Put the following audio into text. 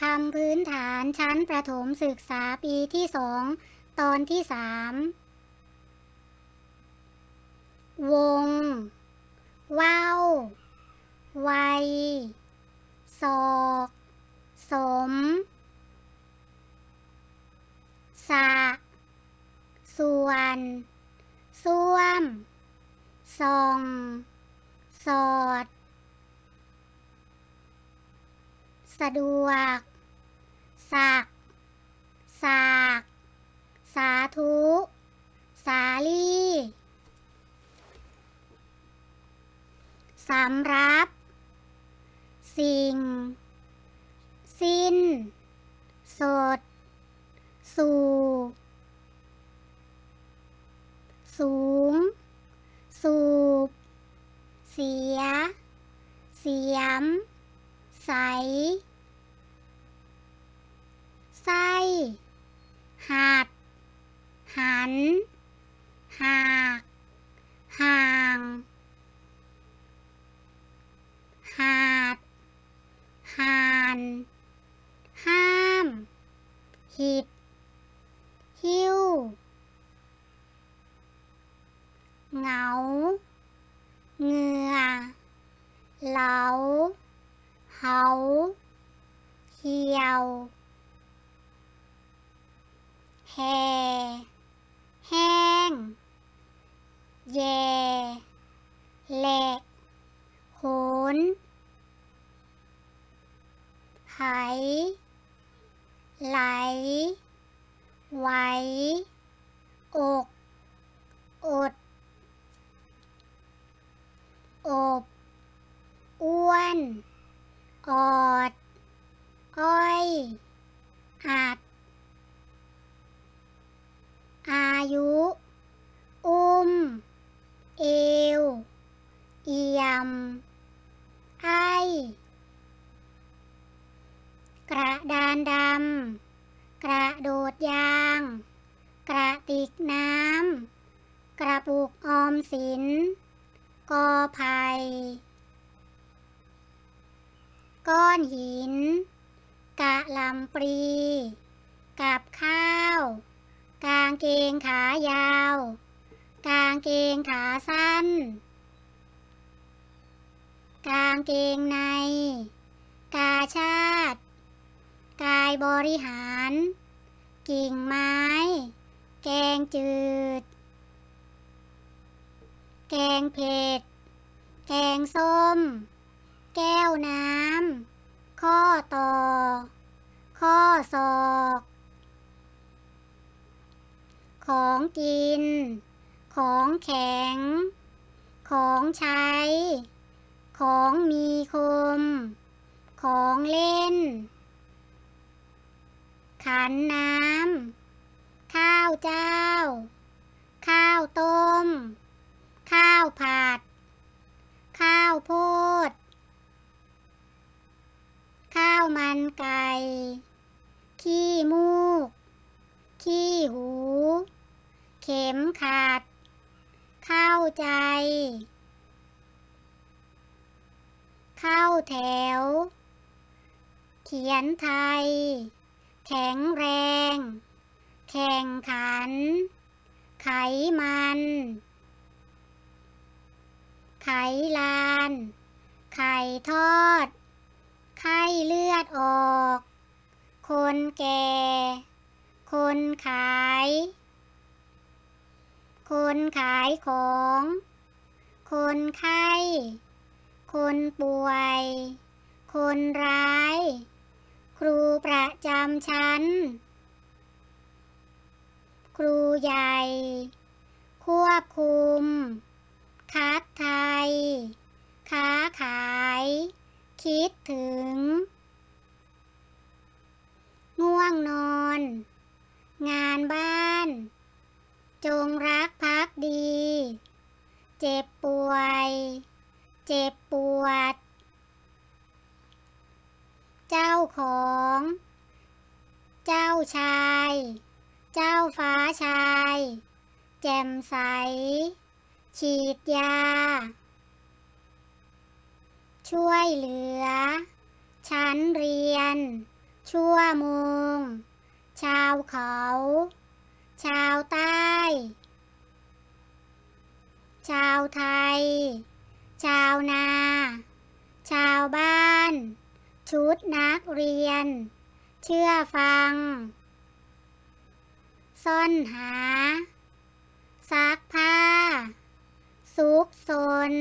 คำพื้นฐานชั้นประถมศึกษาปีที่สองตอนที่สามวง ว่าวไวยศอก สม สะ ส่วน ส้วม ส่อง สอด สะดวก สัก สาก สาธุ สาลีสำรับ สิ่ง สิ้น สด สู่ สูง สูบ เสีย เสียม ใส ไส้หัด หัน หาก ห่าง หาด ห่าน ห้าม หิด หิ้ว เหงา เหงื่อ เหลา เหาเหี่ยว แห่แห้ง แย่แหลกโหนไหไหลไหวอก อด อบ อ้วน อออย อัด อายุ อุ้ม เอว เอียม ไอ ก ระดานดำ กระโดดยาง กระติกน้ำ กระปุกออมสิน กอไผ่ก้อนหิน กะลำปรี กับข้าว กางเกงขายาว กางเกงขาสั้น กางเกงใน บริหาร กิ่งไม้ แกงจืด แกงเผ็ด แกงส้ม แก้วน้ำ ข้อต่อ ข้อศอก ของกิน ของแข็ง ของใช้ ของมีคม ของเล่น ขันน้ำ ข้าวเจ้า ข้าวต้ม ข้าวผัด ข้าวโพด ข้าวมันไก่ ขี้มูก ขี้หู เข็มขัด เข้าใจ เข้าแถว เขียนไทย แข็งแรง แข่งขัน ไขมัน ไขลาน ไข่ทอด ไข้เลือดออก คนแก่ คนขาย คนขายของ คนไข้ คนป่วย คนร้าย ครูประจำชั้น ครูใหญ่ ควบคุม คัดไทย ค้าขาย คิดถึง ง่วงนอน งานบ้าน จงรักภักดี เจ็บป่วย เจ็บปวด เจ้าของ เจ้าชาย เจ้าฟ้าชาย แจ่มใส ฉีดยา ช่วยเหลือ ชั้นเรียน ชั่วโมง ชาวเขา ชาวใต้ ชาวไทย ชาวนา ชาวบ้าน ชุดนักเรียน เชื่อฟัง ซ่อนหา ซักผ้า ซุกซน